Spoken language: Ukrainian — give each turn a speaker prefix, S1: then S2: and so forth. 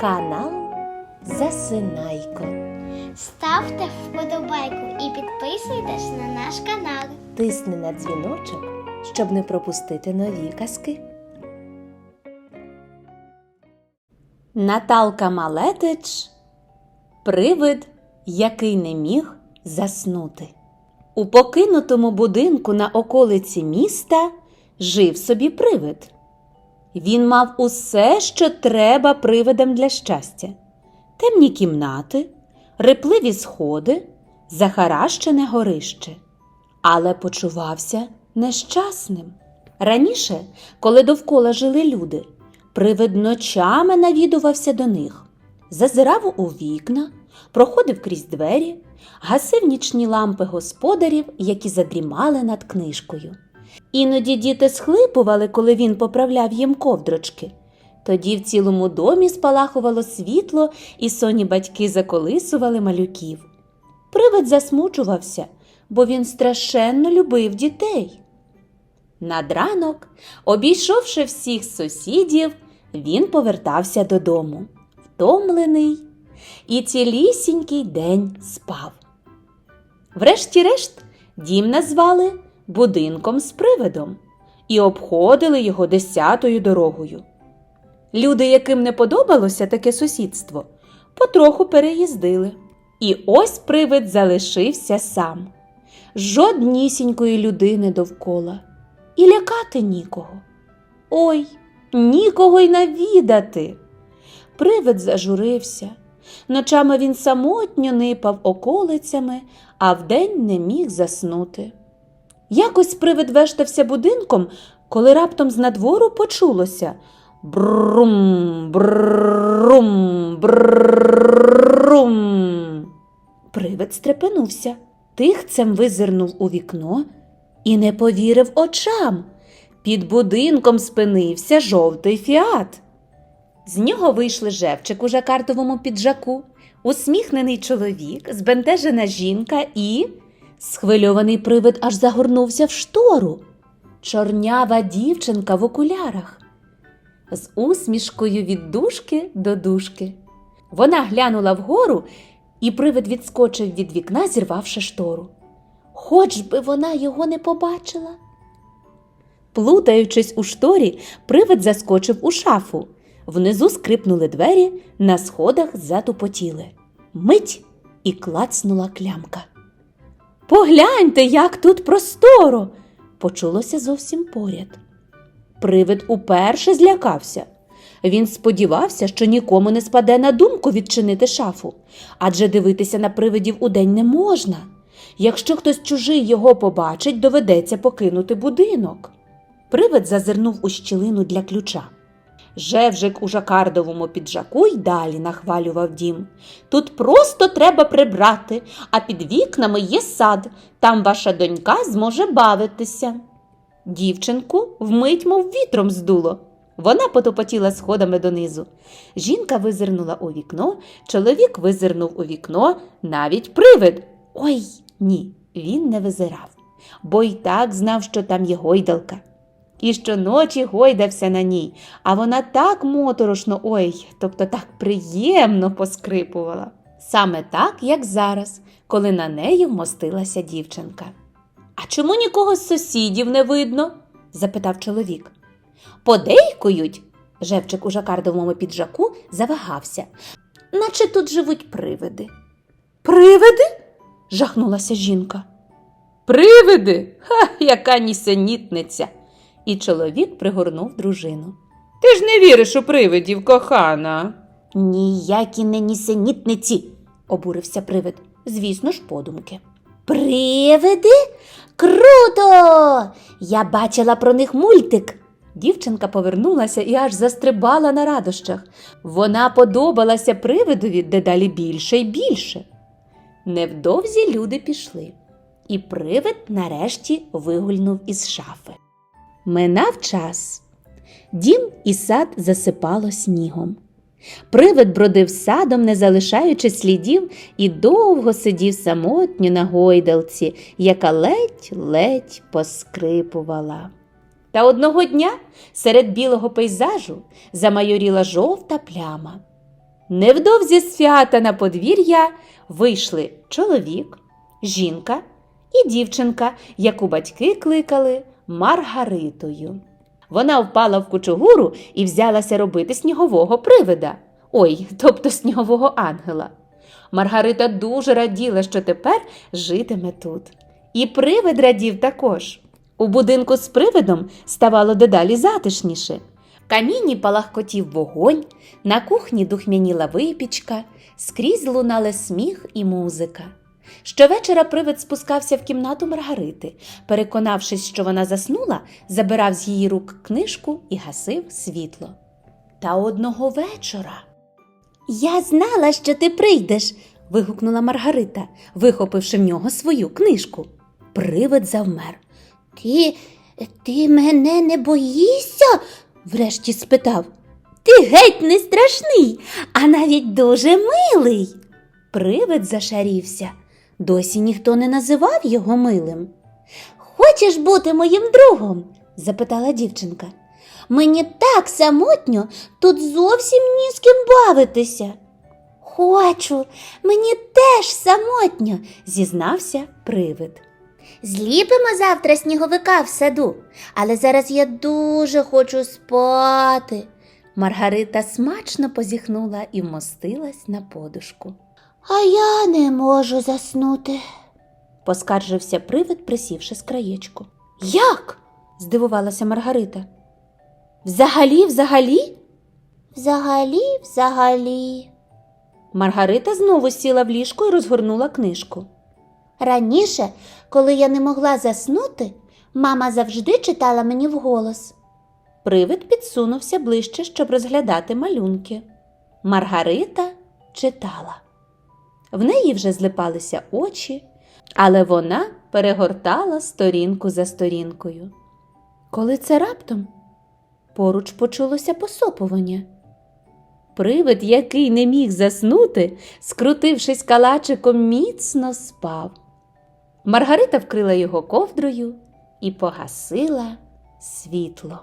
S1: Канал Засинайко.
S2: Ставте вподобайку і підписуйтесь на наш канал.
S1: Тисни на дзвіночок, щоб не пропустити нові казки. Наталка Малетич Привид, який не міг заснути. У покинутому будинку на околиці міста жив собі привид. Він мав усе, що треба привидам для щастя: темні кімнати, рипливі сходи, захаращене горище. Але почувався нещасним. Раніше, коли довкола жили люди, привид ночами навідувався до них, зазирав у вікна, проходив крізь двері, гасив нічні лампи господарів, які задрімали над книжкою. Іноді діти схлипували, коли він поправляв їм ковдрочки. Тоді в цілому домі спалахувало світло, і соні батьки заколисували малюків. Привид засмучувався, бо він страшенно любив дітей. Над ранок, обійшовши всіх сусідів, він повертався додому, втомлений, і цілісінький день спав. Врешті-решт, дім назвали будинком з привидом і обходили його десятою дорогою. Люди, яким не подобалося таке сусідство, потроху переїздили. І ось привид залишився сам. Жоднісінької людини довкола. І лякати нікого. Ой, нікого й навідати. Привид зажурився. Ночами він самотньо нипав околицями, а вдень не міг заснути. Якось привид вештався будинком, коли раптом з надвору почулося брум, брум, брум. Привид стрепенувся, тихцем визирнув у вікно і не повірив очам. Під будинком спинився жовтий фіат. З нього вийшли жевчик у жакартовому піджаку, усміхнений чоловік, збентежена жінка і. Схвильований привид аж загорнувся в штору. Чорнява дівчинка в окулярах. З усмішкою від дужки до дужки. Вона глянула вгору, і привид відскочив від вікна, зірвавши штору. Хоч би вона його не побачила. Плутаючись у шторі, привид заскочив у шафу. Внизу скрипнули двері, на сходах затупотіли. Мить і клацнула клямка. Погляньте, як тут просторо, почулося зовсім поряд. Привид уперше злякався. Він сподівався, що нікому не спаде на думку відчинити шафу, адже дивитися на привидів удень не можна. Якщо хтось чужий його побачить, доведеться покинути будинок. Привид зазирнув у щілину для ключа. Жевжик у жакардовому піджаку й далі нахвалював дім. Тут просто треба прибрати, а під вікнами є сад, там ваша донька зможе бавитися. Дівчинку вмить, мов вітром здуло. Вона потопотіла сходами донизу. Жінка визирнула у вікно, чоловік визирнув у вікно, навіть привид. Ой, ні, він не визирав, бо й так знав, що там є гойдалка. І щоночі гойдався на ній, а вона так моторошно, ой, тобто так приємно поскрипувала. Саме так, як зараз, коли на неї вмостилася дівчинка. А чому нікого з сусідів не видно? запитав чоловік. Подейкують. Жевчик у жакардовому піджаку завагався, наче тут живуть привиди. Привиди? жахнулася жінка. Привиди? Ха, яка нісенітниця. І чоловік пригорнув дружину.
S3: Ти ж не віриш у привидів, кохана.
S1: Ніякі не нісенітниці, обурився привид, звісно ж, подумки. Привиди? Круто! Я бачила про них мультик. Дівчинка повернулася і аж застрибала на радощах. Вона подобалася привидові дедалі більше й більше. Невдовзі люди пішли, і привид нарешті вигульнув із шафи. Минав час. Дім і сад засипало снігом. Привид бродив садом, не залишаючи слідів, і довго сидів самотньо на гойдалці, яка ледь-ледь поскрипувала. Та одного дня серед білого пейзажу замайоріла жовта пляма. Невдовзі свята на подвір'я вийшли чоловік, жінка і дівчинка, яку батьки кликали Маргаритою. Вона впала в кучугуру і взялася робити снігового привида. Ой, тобто снігового ангела. Маргарита дуже раділа, що тепер житиме тут. І привид радів також. У будинку з привидом ставало дедалі затишніше. В каміні палахкотів вогонь, на кухні духмяніла випічка, скрізь лунали сміх і музика. Щовечора привид спускався в кімнату Маргарити. Переконавшись, що вона заснула, забирав з її рук книжку і гасив світло. Та одного вечора. Я знала, що ти прийдеш. вигукнула Маргарита, вихопивши в нього свою книжку. Привид завмер. Ти, ти мене не боїшся? врешті спитав. Ти геть не страшний, а навіть дуже милий. Привид зашарівся. Досі ніхто не називав його милим. Хочеш бути моїм другом? запитала дівчинка. Мені так самотньо, тут зовсім ні з ким бавитися. Хочу, мені теж самотньо, зізнався привид. Зліпимо завтра сніговика в саду, але зараз я дуже хочу спати. Маргарита смачно позіхнула і вмостилась на подушку. А я не можу заснути, поскаржився привид, присівши з краєчку. Як? здивувалася Маргарита. Взагалі, взагалі? Взагалі, взагалі. Маргарита знову сіла в ліжко і розгорнула книжку. Раніше, коли я не могла заснути, мама завжди читала мені вголос. Привид підсунувся ближче, щоб розглядати малюнки. Маргарита читала. В неї вже злипалися очі, але вона перегортала сторінку за сторінкою. Коли це раптом поруч почулося посопування. Привид, який не міг заснути, скрутившись калачиком, міцно спав. Маргарита вкрила його ковдрою і погасила світло.